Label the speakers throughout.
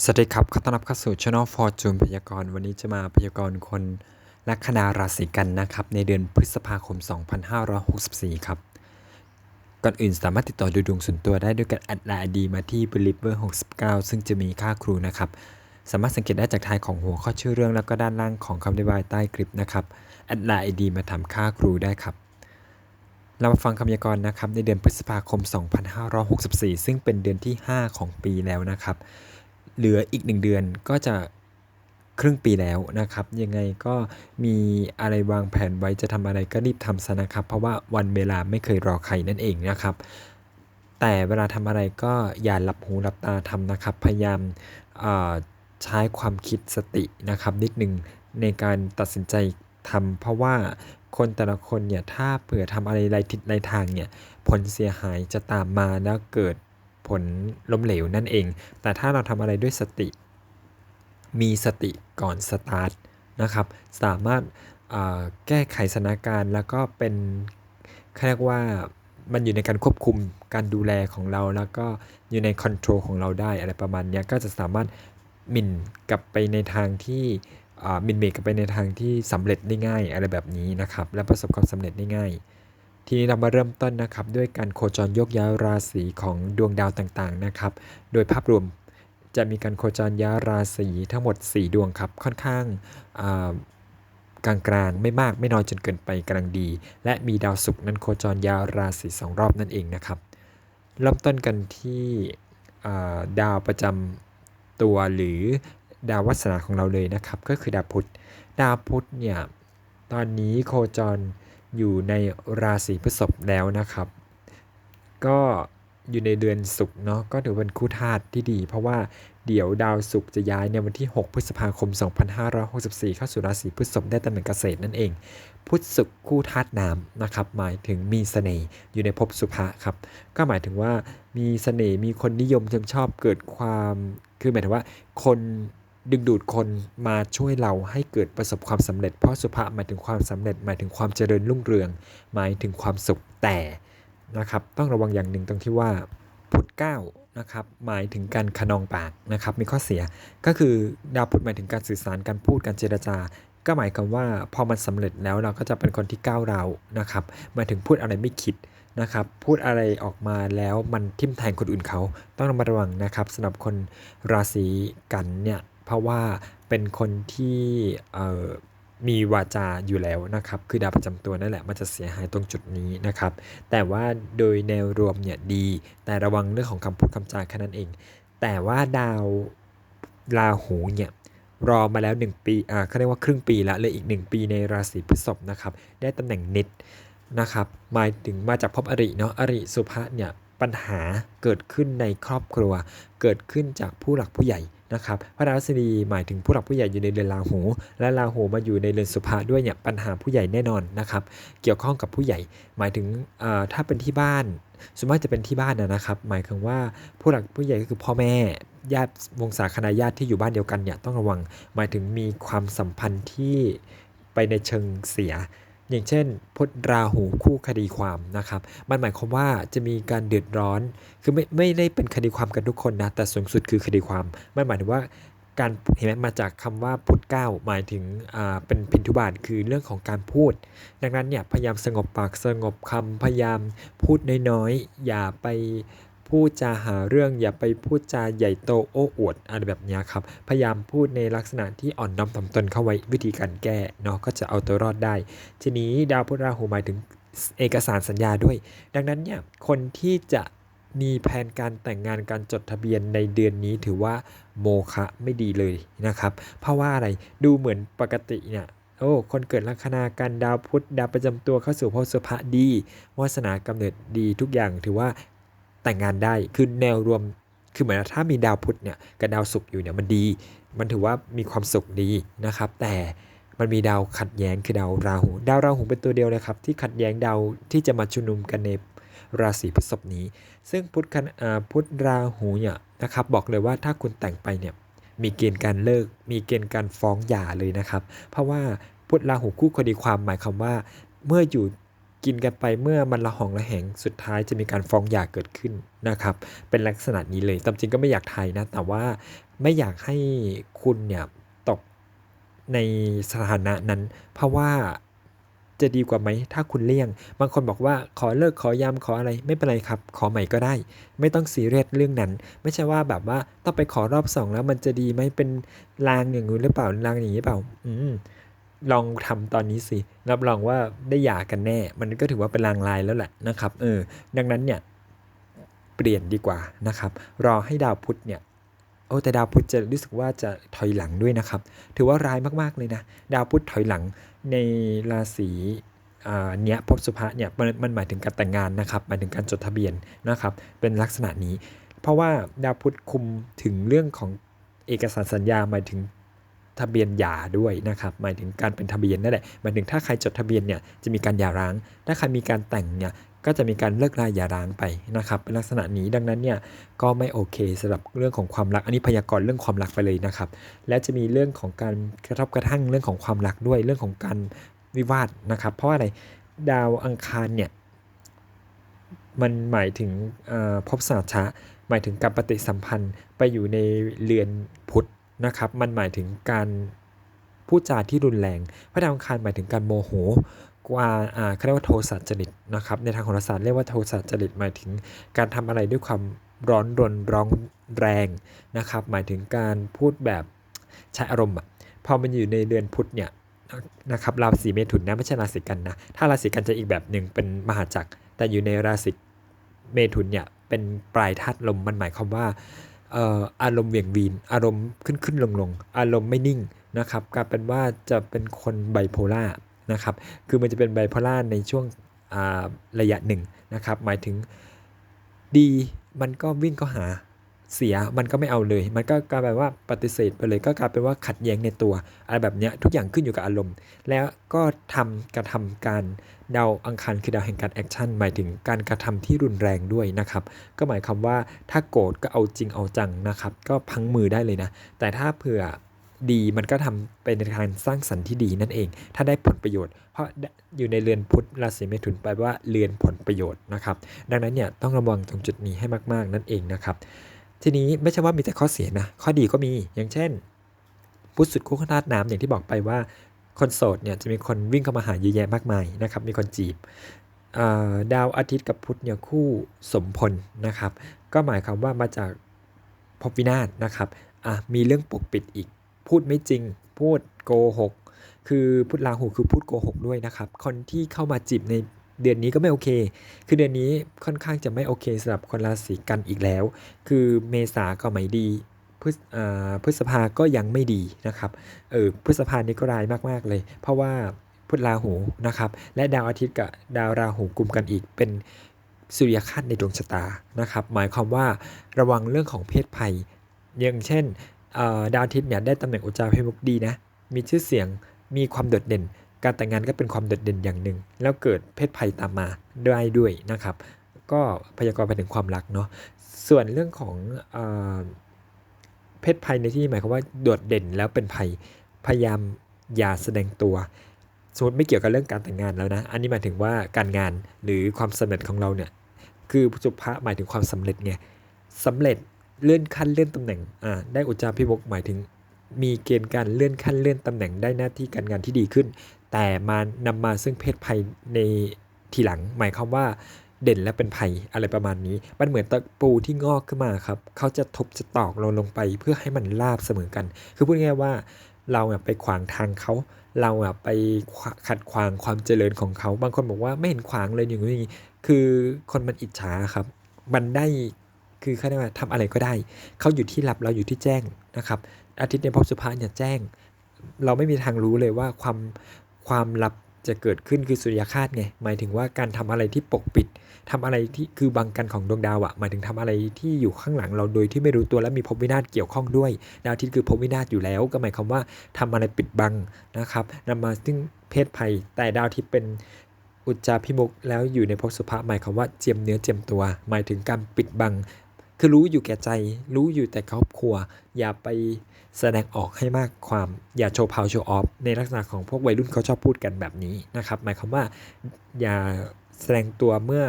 Speaker 1: สวัสดีครับขอต้อนรับเข้าสู่ Channel Fortune พยากรณ์วันนี้จะมาพยากรณ์คนลัคนาราศีกันนะครับ ในเดือนพฤษภาคม 2564 ครับ ก่อนอื่นสามารถติดต่อดูดวงส่วนตัวได้ด้วยการแอดไลน์ดีมาที่ believer 69 ซึ่งจะมีค่าครูนะครับ สามารถสังเกตได้จากท้ายของหัวข้อชื่อเรื่องแล้วก็ด้านล่างของคำอธิบายใต้คลิปนะครับแอดไลน์ดีมาทำค่าครูได้ครับเรามาฟังคำพยากรณ์นะครับในเดือนพฤษภาคม 2564 ซึ่งเป็นเดือนที่ 5 ของปีแล้วนะครับ เหลืออีก 1 เดือนก็จะครึ่งปีแล้วนะครับ ยังไงก็มีอะไรวางแผนไว้จะทำอะไรก็รีบทำซะนะครับ เพราะว่าวันเวลาไม่เคยรอใครนั่นเองนะครับ แต่เวลาทำอะไรก็อย่าหลับหูหลับตาทำนะครับ พยายามใช้ความคิดสตินะครับนิดหนึ่งในการตัดสินใจทำเพราะว่าคนแต่ละคนเนี่ยถ้าเผื่อทำอะไรไรทิศไรทางเนี่ยผลเสียหายจะตามมาแล้วเกิด ลล้มเหลวนั่นเอง แต่ถ้าเราทำอะไรด้วยสติ มีสติก่อนสตาร์ทนะครับ สามารถแก้ไขสถานการณ์แล้วก็เป็นเรียกว่ามันอยู่ในการควบคุมการดูแลของเรา แล้วก็อยู่ในคอนโทรลของเราได้อะไรประมาณเนี้ยก็จะสามารถหมิ่นกลับไปในทางที่หมินเมกกลับไปในทางที่สำเร็จได้ง่ายอะไรแบบนี้นะครับ และประสบความสำเร็จได้ง่าย ทีนี้เรามาเริ่มต้นนะครับด้วยการโคจรยกย้ายราศีของดวงดาวต่างๆนะครับ โดยภาพรวมจะมีการโคจรย้ายราศีทั้งหมด 4 ดวงครับ ค่อนข้างอ่ากลางๆไม่มากไม่น้อยจนเกินไปกำลังดี และมีดาวศุกร์นั้นโคจรย้ายราศีสองรอบนั่นเองนะครับ เริ่มต้นกันที่ดาวประจำตัวหรือดาววัฒนาของเราเลยนะครับ ก็คือดาวพุธ ดาวพุธเนี่ยตอนนี้โคจร อยู่ในราศีพฤษภแล้วนะครับ ก็อยู่ในเดือนศุกร์เนาะก็ถือเป็นคู่ธาตุที่ดี เพราะว่าเดี๋ยวดาวศุกร์จะย้ายในวันที่ 6 พฤษภาคม 2564 เข้าสู่ราศีพฤษภได้ตำแหน่งเกษตรนั่นเอง พุธศุกร์คู่ธาตุน้ำนะครับ หมายถึงมีเสน่ห์อยู่ในภพสุภะครับ ก็หมายถึงว่ามีเสน่ห์มีคนนิยมชมชอบเกิดความ คือหมายถึงว่าคน ดึงดูดคนมาช่วยเราให้เกิดประสบความสำเร็จ เพราะสุภะหมายถึงความสำเร็จ หมายถึงความเจริญรุ่งเรือง หมายถึงความสุขแต่นะครับต้องระวังอย่างหนึ่งตรงที่ว่าพุธเก้านะครับหมายถึงการขนองปากนะครับมีข้อเสียก็คือดาวพุธหมายถึงการสื่อสารการพูดการเจรจา ก็หมายความว่าพอมันสำเร็จแล้วเราก็จะเป็นคนที่ก้าวร้านะครับหมายถึงพูดอะไรไม่คิดนะครับพูดอะไรออกมาแล้วมันทิ่มแทงคนอื่นเขาต้องระมัดระวังนะครับสำหรับคนราศีกันเนี่ย ราะว่าเป็นคนที่มีวาจาอยู่แล้วนะครับ คือดาวประจำตัวนั่นแหละมันจะเสียหายตรงจุดนี้นะครับ แต่ว่าโดยแนวรวมเนี่ยดี แต่ระวังเรื่องของคำพูดคำจาแค่นั้นเอง แต่ว่าดาวราหูเนี่ยรอมาแล้ว 1 ปีอ่าเขาเรียกว่าครึ่งปีละเลยอีก 1 ปีในราศีพฤษภนะครับ ได้ตำแหน่งนิดนะครับหมายถึงมาจากภพอริเนาะอริสุภะเนี่ยปัญหาเกิดขึ้นในครอบครัว เกิดขึ้นจากผู้หลักผู้ใหญ่ นะครับพระดาวพฤหัสบดีหมายถึงผู้หลักผู้ใหญ่อยู่ในเรือนราหู และราหูมาอยู่ในเรือนสุภะด้วยเนี่ยปัญหาผู้ใหญ่แน่นอนนะครับเกี่ยวข้องกับผู้ใหญ่ หมายถึงถ้าเป็นที่บ้านส่วนมากจะเป็นที่บ้านนะครับ หมายถึงว่าผู้หลักผู้ใหญ่ก็คือพ่อแม่ญาติวงศาคณาญาติที่อยู่บ้านเดียวกันเนี่ยต้องระวัง หมายถึงมีความสัมพันธ์ที่ไปในเชิงเสีย อย่างเช่นพจน์ราหูคู่คดีความนะครับ มันหมายความว่าจะมีการเดือดร้อน คือไม่ไม่ได้เป็นคดีความกันทุกคนนะ แต่สูงสุดคือคดีความ มันหมายถึงว่าการเห็นไหมมาจากคำว่าพุทธเก้าหมายถึงอ่าเป็นพินทุบาทคือเรื่องของการพูด ดังนั้นเนี่ยพยายามสงบปากสงบคำพยายามพูดน้อยๆอย่าไป พูดจาหาเรื่องอย่าไปพูดจาใหญ่โตโอ้อวดอะไรแบบนี้ครับ พยายามพูดในลักษณะที่อ่อนน้อมถ่อมตนเข้าไว้วิธีการแก้เนาะก็จะเอาตัวรอดได้ ทีนี้ดาวพุธราหูหมายถึงเอกสารสัญญาด้วย ดังนั้นเนี่ยคนที่จะมีแผนการแต่งงานการจดทะเบียนในเดือนนี้ถือว่าโมฆะไม่ดีเลยนะครับ เพราะว่าอะไรดูเหมือนปกติเนี่ยโอ้คนเกิดลัคนากันดาวพุธดาวประจำตัวเข้าสู่ภพสุภะดีวาสนากำเนิดดีทุกอย่างถือว่า แต่งงานได้คือแนวรวมคือเหมือนถ้ามีดาวพุธเนี่ยกับดาวศุกร์อยู่เนี่ยมันดี มันถือว่ามีความสุขดีนะครับ แต่มันมีดาวขัดแย้งคือดาวราหู ดาวราหูเป็นตัวเดียวเลยครับ ที่ขัดแย้งดาวที่จะมาชุมนุมกันในราศีพฤษภนี้ ซึ่งพุธพุธราหูเนี่ยนะครับบอกเลยว่าถ้าคุณแต่งไปเนี่ยมีเกณฑ์การเลิก มีเกณฑ์การฟ้องหย่าเลยนะครับ เพราะว่าพุธราหูคู่คดีความหมายความว่า เมื่ออยู่ กินกันไปเมื่อมันละหองระแหงสุดท้ายจะมีการฟ้องหย่าเกิดขึ้นนะครับ เป็นลักษณะนี้เลยตามจริงก็ไม่อยากไทยนะ แต่ว่าไม่อยากให้คุณเนี่ยตกในสถานะนั้น เพราะว่าจะดีกว่าไหมถ้าคุณเลี่ยง บางคนบอกว่าขอเลิกขอยามขออะไรไม่เป็นไรครับ ขอใหม่ก็ได้ ไม่ต้องซีเรียสเรื่องนั้น ไม่ใช่ว่าแบบว่าต้องไปขอรอบสองแล้วมันจะดีไหมเป็นลางอย่างนู้นหรือเปล่าลางอย่างนี้เปล่า อืม ลองทำตอนนี้สิ รับรองว่าได้หย่ากันแน่ มันก็ถือว่าเป็นลางลายแล้วแหละนะครับ เออ ดังนั้นเนี่ยเปลี่ยนดีกว่านะครับ รอให้ดาวพุธเนี่ยโอ้แต่ดาวพุธจะรู้สึกว่าจะถอยหลังด้วยนะครับ ถือว่าร้ายมากๆเลยนะ ดาวพุธถอยหลังในราศีอเนี้ยภพสุภะเนี่ยมันมันหมายถึงการแต่งงานนะครับหมายถึงการจดทะเบียนนะครับ เป็นลักษณะนี้ เพราะว่าดาวพุธคุมถึงเรื่องของเอกสารสัญญาหมายถึง ทะเบียนหย่าด้วยนะครับหมายถึงการเป็นทะเบียนนั่นแหละหมายถึงถ้าใครจดทะเบียนเนี่ยจะมีการหย่าร้าง ถ้าใครมีการแต่งเนี่ยก็จะมีการเลิกราหย่าร้างไปนะครับเป็นลักษณะนี้ดังนั้นเนี่ยก็ไม่โอเคสำหรับเรื่องของความรัก อันนี้พยากรณ์เรื่องความรักไปเลยนะครับ และจะมีเรื่องของการกระทบกระทั่งเรื่องของความรักด้วยเรื่องของการวิวาทนะครับ เพราะอะไรดาวอังคารเนี่ยมันหมายถึงอ่าภพสาชะหมายถึงการปฏิสัมพันธ์ไปอยู่ในเรือนพุทธ นะครับ มันหมายถึงการพูดจาที่รุนแรง พระดาวอังคารหมายถึงการโมโหกว่าอ่าเขาเรียกว่าโทสะจริตนะครับ ในทางโหราศาสตร์เรียกว่าโทสะจริตหมายถึงการทำอะไรด้วยความร้อนรนร้องแรงนะครับ หมายถึงการพูดแบบใช้อารมณ์อะพอมันอยู่ในเรือนพุธเนี่ยนะครับราศีเมถุนนะไม่ใช่ราศีกันนะ ถ้าราศีกันจะอีกแบบหนึ่งเป็นมหาจักร แต่อยู่ในราศีเมถุนเนี่ยเป็นปลายธาตุลมมันหมายความว่า อารมณ์เหวี่ยงวีน อารมณ์ขึ้นขึ้นลงลงอารมณ์ไม่นิ่งนะครับกลายเป็นว่าจะเป็นคนไบโพล่านะครับคือมันจะเป็นไบโพล่าในช่วงระยะหนึ่งนะครับหมายถึงดีมันก็วิ่งก็หาเสียมันก็ไม่เอาเลย มันก็กลายเป็นว่าปฏิเสธไปเลย ก็กลายเป็นว่าขัดแย้งในตัว อะไรแบบนี้ทุกอย่างขึ้นอยู่กับอารมณ์ แล้วก็ทำกระทำการ ดาวอังคารคือดาวแห่งการแอคชั่นหมายถึงการกระทำที่รุนแรงด้วยนะครับ ก็หมายความว่าถ้าโกรธก็เอาจริงเอาจังนะครับ ก็พังมือได้เลยนะ แต่ถ้าเผื่อดีมันก็ทำเป็นในทางสร้างสรรค์ที่ดีนั่นเอง ถ้าได้ผลประโยชน์ เพราะอยู่ในเรือนพุธราศีเมถุนแปลว่าเรือนผลประโยชน์นะครับ ดังนั้นเนี่ยต้องระวังตรงจุดนี้ให้มากๆ นั่นเองนะครับ ทีนี้ไม่ใช่ว่ามีแต่ข้อเสียนะ ข้อดีก็มี อย่างเช่น พุทธสุดคู่ขนาดน้ำอย่างที่บอกไปว่า คนโสดเนี่ยจะมีคนวิ่งเข้ามาหาเยอะแยะมากมายนะครับ มีคนจีบดาวอาทิตย์กับพุธเนี่ยคู่สมพลนะครับ ก็หมายความว่ามาจากภพวินาศนะครับอะมีเรื่องปกปิดอีก พูดไม่จริง พูดโกหก คือพุทธราหูคือพูดโกหกด้วยนะครับ คนที่เข้ามาจีบในเดือนนี้ก็ไม่โอเค คือเดือนนี้ค่อนข้างจะไม่โอเคสำหรับคนราศีกันอีกแล้ว คือเมษาก็ไม่ดี พฤษอ่าพฤษภาก็ยังไม่ดีนะครับ เออพฤษภานี้ก็ร้ายมากๆเลย เพราะว่าพุธราหูนะครับ และดาวอาทิตย์กับดาวราหูกลุ่มกันอีกเป็นสุริยคติในดวงชะตานะครับ หมายความว่าระวังเรื่องของเพศภัย อย่างเช่นดาวอาทิตย์เนี่ยได้ตำแหน่งอุจจาระเพมุกดีนะ มีชื่อเสียง มีความโดดเด่น การแต่งงานก็เป็นความโดดเด่นอย่างหนึ่ง แล้วเกิดเพศภัยตามมาได้ด้วยนะครับ ก็พยากรณ์ไปถึงความรักเนาะ ส่วนเรื่องของ เพศภัยในที่นี้หมายความว่าโดดเด่นแล้วเป็นภัยพยายามอย่าแสดงตัวสมมติไม่เกี่ยวกับเรื่องการแต่งงานแล้วนะ อันนี้หมายถึงว่าการงานหรือความสำเร็จของเราเนี่ย คือสุภะหมายถึงความสำเร็จไงสำเร็จเลื่อนขั้นเลื่อนตำแหน่ง อ่า ได้อุจจาพิภพหมายถึง มีเกณฑ์การเลื่อนขั้นเลื่อนตำแหน่งได้หน้าที่การงานที่ดีขึ้น แต่มานำมาซึ่งเพศภัยในทีหลัง หมายความว่า เด่นและเป็นภัยอะไรประมาณนี้ มันเหมือนตะปูที่งอกขึ้นมาครับ เขาจะทุบจะตอกเราลงไปเพื่อให้มันราบเสมอกัน คือพูดง่ายๆว่าเราไปขวางทางเขาเราไปขัดขวางความเจริญของเขา บางคนบอกว่าไม่เห็นขวางเลยอย่างนี้ คือคนมันอิจฉาครับ มันได้คือเขาเรียกว่าทำอะไรก็ได้ เขาอยู่ที่ลับเราอยู่ที่แจ้งนะครับ อาทิตย์ในภพสุภาเนี่ยแจ้ง เราไม่มีทางรู้เลยว่าความความลับ จะเกิดขึ้นคือสุริยคาตไงหมายถึงว่าการทำอะไรที่ปกปิดทำอะไรที่คือบังกันของดวงดาวอะหมายถึงทำอะไรที่อยู่ข้างหลังเราโดยที่ไม่รู้ตัวและมีภพวินาศเกี่ยวข้องด้วย ดาวอาทิตย์คือภพวินาศอยู่แล้ว ก็หมายความว่าทำอะไรปิดบังนะครับนำมาซึ่งเพศภัย แต่ดาวอาทิตย์เป็นอุจจาพิมุกแล้วอยู่ในภพสุภาหมายความว่าเจียมเนื้อเจียมตัว หมายถึงการปิดบัง คือรู้อยู่แก่ใจ รู้อยู่แต่ครอบครัว อย่าไปแสดงออกให้มากความอย่าโชว์พาวโชว์ออฟในลักษณะของพวกวัยรุ่นเขาชอบพูดกันแบบนี้นะครับ หมายความว่าอย่าแสดงตัวเมื่อ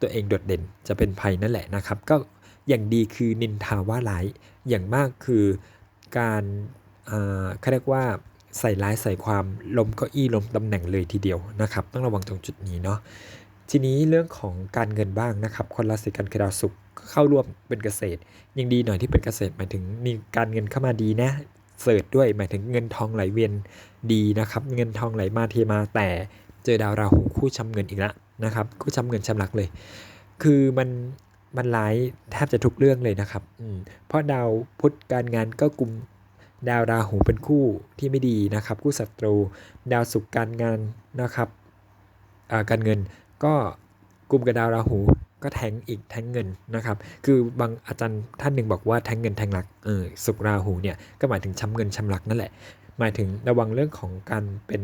Speaker 1: ตัวเองโดดเด่นจะเป็นภัยนั่นแหละนะครับ ก็อย่างดีคือนินทาว่าร้ายอย่างมากคือการอ่าเขาเรียกว่าใส่ร้ายใส่ความลมเก้าอี้ลมตำแหน่งเลยทีเดียวนะครับ ต้องระวังตรงจุดนี้เนาะทีนี้เรื่องของการเงินบ้างนะครับ คนราศีกันคือดาวศุกร์ เข้าร่วมเป็นเกษตร ยังดีหน่อยที่เป็นเกษตรหมายถึงมีการเงินเข้ามาดีนะเสิร์ชด้วยหมายถึงเงินทองไหลเวียนดีนะครับ เงินทองไหลมาเทมาแต่เจอดาวราหูคู่ช้ำเงินอีกแล้วนะครับ คู่ช้ำเงินช้ำหลักเลย คือมันมันร้ายแทบจะทุกเรื่องเลยนะครับอืเพราะดาวพุธการงานก็กลุ่มดาวราหูเป็นคู่ที่ไม่ดีนะครับ คู่ศัตรู ดาวศุกร์การงานนะครับการเงินก็กลุ่มกับดาวราหู ก็แทงอีกแทงเงินนะครับ คือบางอาจารย์ท่านหนึ่งบอกว่าแทงเงินแทงหลักเออศุกราหูเนี่ยก็หมายถึงช้ำเงินช้ำหลักนั่นแหละ หมายถึงระวังเรื่องของการเป็น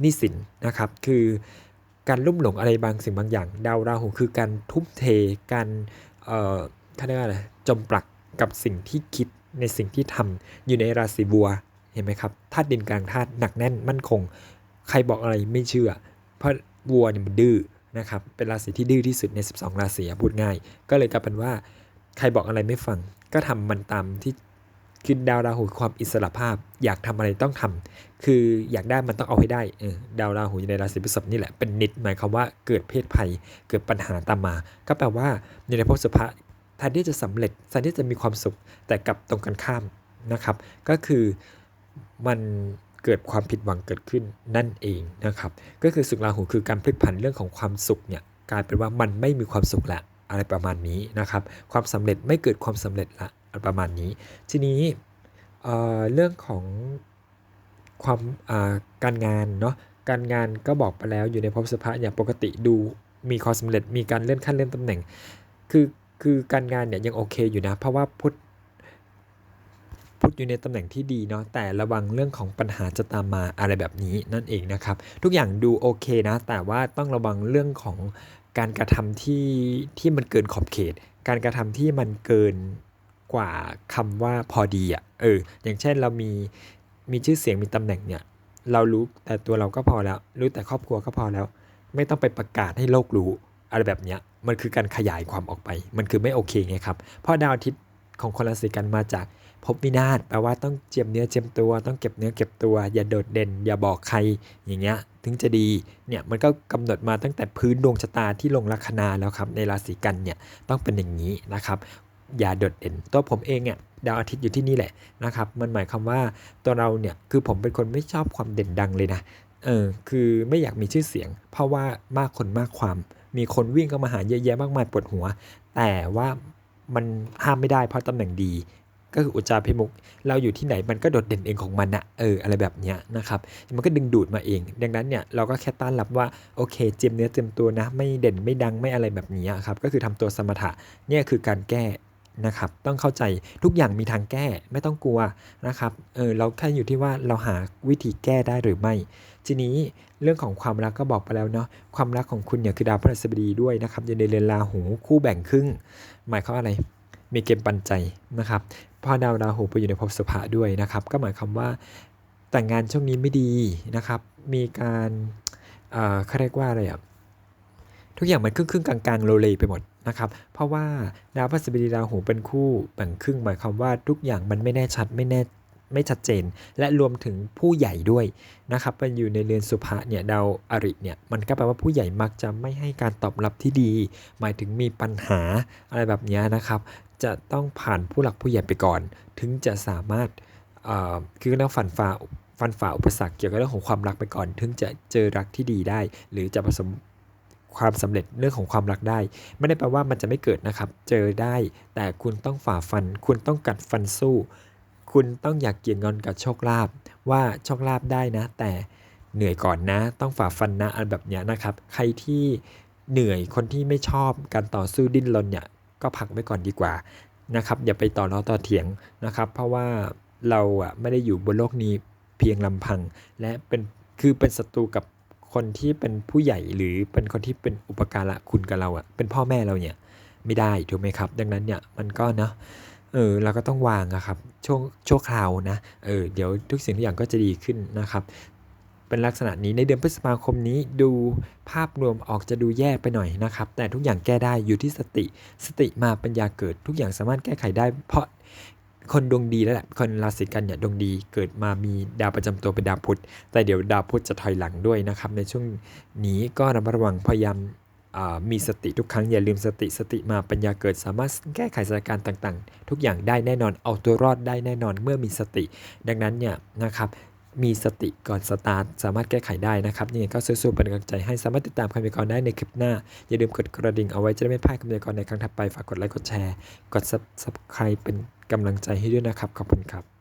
Speaker 1: หนี้สินนะครับ คือการลุ่มหลงอะไรบางสิ่งบางอย่าง ดาวราหูคือการทุ่มเทการเอ่อเขาเรียกว่าอะไรจมปลักกับสิ่งที่คิดในสิ่งที่ทำอยู่ในราศีบัวเห็นไหมครับธาตุดินกลางธาตุหนักแน่นมั่นคง ใครบอกอะไรไม่เชื่อ เพราะวัวเนี่ยมันดื้อ นะครับ เป็นราศีที่ดื้อที่สุดใน 12 ราศีพูดง่าย ก็เลยกลายเป็นว่าใครบอกอะไรไม่ฟัง ก็ทำมันตามที่คือดาวราหูความอิสระภาพ อยากทำอะไรต้องทำคืออยากได้มันต้องเอาให้ได้เออดาวราหูอยู่ในราศีพฤษภนี่แหละเป็นนิดหมายความว่าเกิดเพศภัย เกิดปัญหาตามมา ก็แปลว่าอยู่ในภพสุภะแทนที่จะสำเร็จแทนที่จะมีความสุขแต่กลับตรงกันข้ามนะครับ ก็คือมัน เกิดความผิดหวังเกิดขึ้นนั่นเองนะครับ ก็คือสุขราหูคือการพลิกผันเรื่องของความสุขเนี่ยกลายเป็นว่ามันไม่มีความสุขละอะไรประมาณนี้นะครับ ความสำเร็จไม่เกิดความสำเร็จละอะไรประมาณนี้ ทีนี้เเรื่องของความาการงานเนาะการงานก็บอกไปแล้วอยู่ในภพสภะอย่างปกติดูมีความสำเร็จมีการเลื่อนขั้นเลื่อนตำแหน่ง คือคือการงานเนี่ยยังโอเคอยู่นะ เพราะว่าพุธ พุธอยู่ในตำแหน่งที่ดีเนาะแต่ระวังเรื่องของปัญหาจะตามมาอะไรแบบนี้นั่นเองนะครับ ทุกอย่างดูโอเคนะ แต่ว่าต้องระวังเรื่องของการกระทำที่ที่มันเกินขอบเขต การกระทำที่มันเกินกว่าคำว่าพอดีอะ่ะเอออย่างเช่นเรามีมีชื่อเสียงมีตำแหน่งเนี่ยเรารู้แต่ตัวเราก็พอแล้ว รู้แต่ครอบครัวก็พอแล้ว ไม่ต้องไปประกาศให้โลกรู้อะไรแบบเนี้ยมันคือการขยายความออกไป มันคือไม่โอเคไงครับเพราะดาวอาทิตย์ของคนราศีกันมาจาก ภพวินาศแปลว่าต้องเจียมเนื้อเจียมตัว ต้องเก็บเนื้อเก็บตัว อย่าโดดเด่น อย่าบอกใครอย่างเงี้ยถึงจะดีเนี่ยมันก็กำหนดมาตั้งแต่พื้นดวงชะตาที่ลงลัคนาแล้วครับในราศีกันเนี่ยต้องเป็นอย่างนี้นะครับอย่าโดดเด่น ตัวผมเองเนี่ยดาวอาทิตย์อยู่ที่นี่แหละนะครับมันหมายความว่าตัวเราเนี่ยคือผมเป็นคนไม่ชอบความเด่นดังเลยนะเออคือไม่อยากมีชื่อเสียง เพราะว่ามากคนมากความ มีคนวิ่งเข้ามาหาเยอะแยะมากมายปวดหัว แต่ว่ามันห้ามไม่ได้เพราะตำแหน่งดี ก็คืออุจจาพิมุกเราอยู่ที่ไหนมันก็โดดเด่นเองของมันอะเอออะไรแบบเนี้ยนะครับมันก็ดึงดูดมาเอง ดังนั้นเนี่ยเราก็แค่ต้านรับว่าโอเคเจียมเนื้อเจียมตัวนะไม่เด่นไม่ดังไม่อะไรแบบนี้ครับก็คือทำตัวสมถะเนี่ยคือการแก้นะครับต้องเข้าใจทุกอย่างมีทางแก้ไม่ต้องกลัวนะครับเออเราแค่อยู่ที่ว่าเราหาวิธีแก้ได้หรือไม่ ทีนี้เรื่องของความรักก็บอกไปแล้วเนาะความรักของคุณเนี่ยคือดาวพฤหัสบดีด้วยนะครับอยู่ในเรือนราหูคู่แบ่งครึ่ง หมายความว่าอะไร มีเกมปันใจนะครับ พอดาวราหูไปอยู่ในภพสุภะด้วยนะครับ ก็หมายความว่าแต่งงานช่วงนี้ไม่ดีนะครับ มีการเอ่อเขาเรียกว่าอะไรอะทุกอย่างมันครึ่งครึ่งๆกลางๆโลเลไปหมดนะครับ เพราะว่าดาวพฤหัสบดีราหูเป็นคู่แบ่งครึ่งหมายความว่าทุกอย่างมันไม่แน่ชัดไม่แน่ไม่ชัดเจน และรวมถึงผู้ใหญ่ด้วยนะครับมันอยู่ในเรือนสุภะเนี่ยดาวอริเนี่ยมันก็แปลว่าผู้ใหญ่มักจะไม่ให้การตอบรับที่ดี หมายถึงมีปัญหาอะไรแบบนี้นะครับ จะต้องผ่านผู้หลักผู้ใหญ่ไปก่อน ถึงจะสามารถเอ่อคือต้องฝันฝ่าฟันฝ่าอุปสรรคเกี่ยวกับเรื่องของความรักไปก่อน ถึงจะเจอรักที่ดีได้ หรือจะประสบความสำเร็จเรื่องของความรักได้ ไม่ได้แปลว่ามันจะไม่เกิดนะครับ เจอได้ แต่คุณต้องฝ่าฟัน คุณต้องกัดฟันสู้ คุณต้องอยากเกี่ยงงอนกับโชคลาภว่าโชคลาภได้นะ แต่เหนื่อยก่อนนะ ต้องฝ่าฟันนะอันแบบเนี้ยนะครับ ใครที่เหนื่อยคนที่ไม่ชอบการต่อสู้ดิ้นรนเนี่ย ก็พักไว้ก่อนดีกว่านะครับอย่าไปต่อล้อต่อเถียงนะครับ เพราะว่าเราอะไม่ได้อยู่บนโลกนี้เพียงลำพัง และเป็นคือเป็นศัตรูกับคนที่เป็นผู้ใหญ่หรือเป็นคนที่เป็นอุปการะคุณกับเราอะเป็นพ่อแม่เราเนี่ยไม่ได้ถูกไหมครับ ดังนั้นเนี่ยมันก็เนาะเออเราก็ต้องวางอะครับช่วงชั่วคราวนะเออเดี๋ยวทุกสิ่งทุกอย่างก็จะดีขึ้นนะครับ เป็นลักษณะนี้ในเดือนพฤษภาคมนี้ดูภาพรวมออกจะดูแย่ไปหน่อยนะครับ แต่ทุกอย่างแก้ได้อยู่ที่สติ สติมาปัญญาเกิด ทุกอย่างสามารถแก้ไขได้ เพราะคนดวงดีแล้วแหละคนราศีกันเนี่ยดวงดีเกิดมามีดาวประจำตัวเป็นดาวพุธแต่เดี๋ยวดาวพุธจะถอยหลังด้วยนะครับ ในช่วงนี้ก็ระมัดระวังพยายามมีสติทุกครั้งอย่าลืมสติสติมาปัญญาเกิดสามารถแก้ไขสถานการณ์ต่างๆ ทุกอย่างได้แน่นอนเอาตัวรอดได้แน่นอนเมื่อมีสติ ดังนั้นเนี่ยนะครับ มีสติก่อนสตาร์ทสามารถแก้ไขได้นะครับยังไงก็สู้ๆเป็นกำลังใจให้สามารถติดตามคำพยากรณ์ได้ในคลิปหน้า อย่าลืมกดกระดิ่งเอาไว้จะได้ไม่พลาดคำพยากรณ์ในครั้งถัดไปฝากกดไลค์กดแชร์ กด subscribe เป็นกำลังใจให้ด้วยนะครับ ขอบคุณครับ